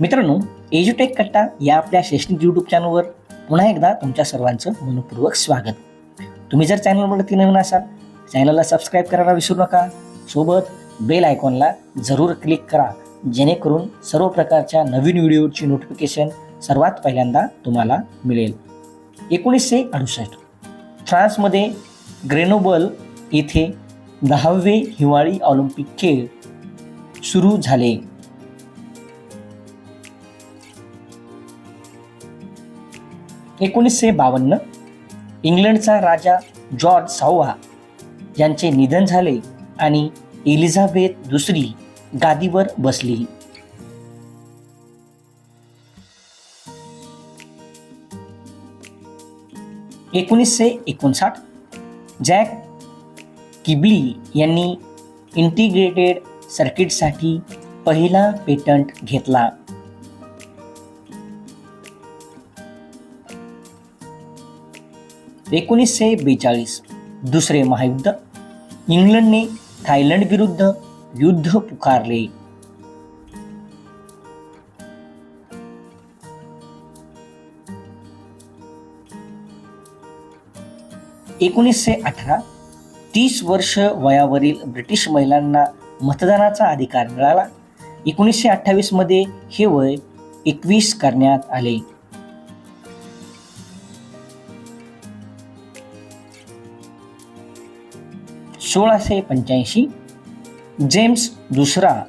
मित्रांनो एज्युटेक कट्टा या आपल्या शैक्षणिक यूट्यूब चॅनलवर पुन्हा एकदा तुमच्या सर्वांचं मनपूर्वक स्वागत. तुम्ही जर चॅनलवरती नवीन असाल चॅनलला सबस्क्राईब करायला विसरू नका. सोबत बेल आयकॉनला जरूर क्लिक करा जेणेकरून सर्व प्रकारच्या नवीन व्हिडिओची नोटिफिकेशन सर्वात पहिल्यांदा तुम्हाला मिळेल. एकोणीसशे अडुसष्ट. फ्रान्समध्ये ग्रेनोबल येथे दहावे हिवाळी ऑलिम्पिक खेळ सुरू झाले. एकोणीसशे बावन्न इंग्लंडचा राजा जॉर्ज सहावा यांचे निधन झाले आणि एलिझाबेथ दुसरी गादीवर बसली. एकोणीसशे एकोणसाठ जॅक किबली यांनी इंटिग्रेटेड सर्किटसाठी पहिला पेटंट घेतला. एकोणीसशे बेचाळीस. दुसरे महायुद्ध. इंग्लंडने थायलंड विरुद्ध युद्ध पुकारले. एकोणीसशे अठरा. तीस वर्ष वयावरील ब्रिटिश महिलांना मतदानाचा अधिकार मिळाला. एकोणीसशे अठ्ठावीसमध्ये हे वय एकवीस करण्यात आले. सोळाशे पंच्याऐंशी. जेम्स दुसरा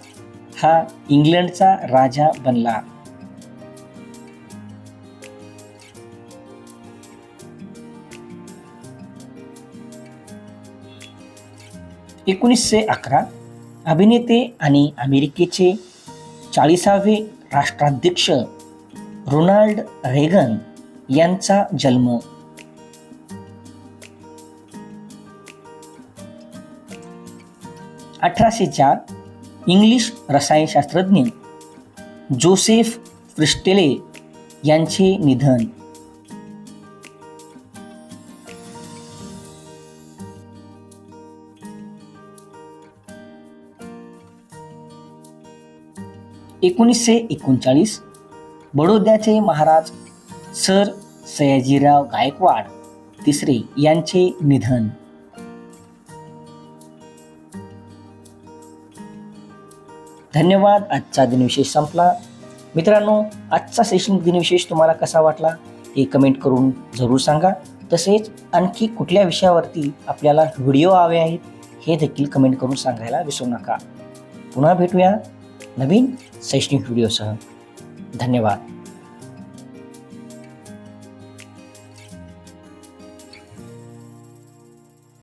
हा इंग्लंडचा राजा बनला. एकोणीसशे अकरा अभिनेते आणि अमेरिकेचे चाळीसावे राष्ट्राध्यक्ष रोनाल्ड रेगन यांचा जन्म. अठराशे चार इंग्लिश रसायनशास्त्रज्ञ जोसेफ फ्रिस्टेले यांचे निधन. एकोणीसशे एकोणचाळीस बडोद्याचे महाराज सर सयाजीराव गायकवाड तिसरे यांचे निधन. धन्यवाद. आजचा दिनविशेष संपला. मित्रांनो आजचा शैक्षणिक दिनविशेष तुम्हाला कसा वाटला हे कमेंट करून जरूर सांगा. तसेच आणखी कुठल्या विषयावरती आपल्याला व्हिडिओ हवे आहेत हे देखील कमेंट करून सांगायला विसरू नका. पुन्हा भेटूया नवीन शैक्षणिक व्हिडिओसह. धन्यवाद.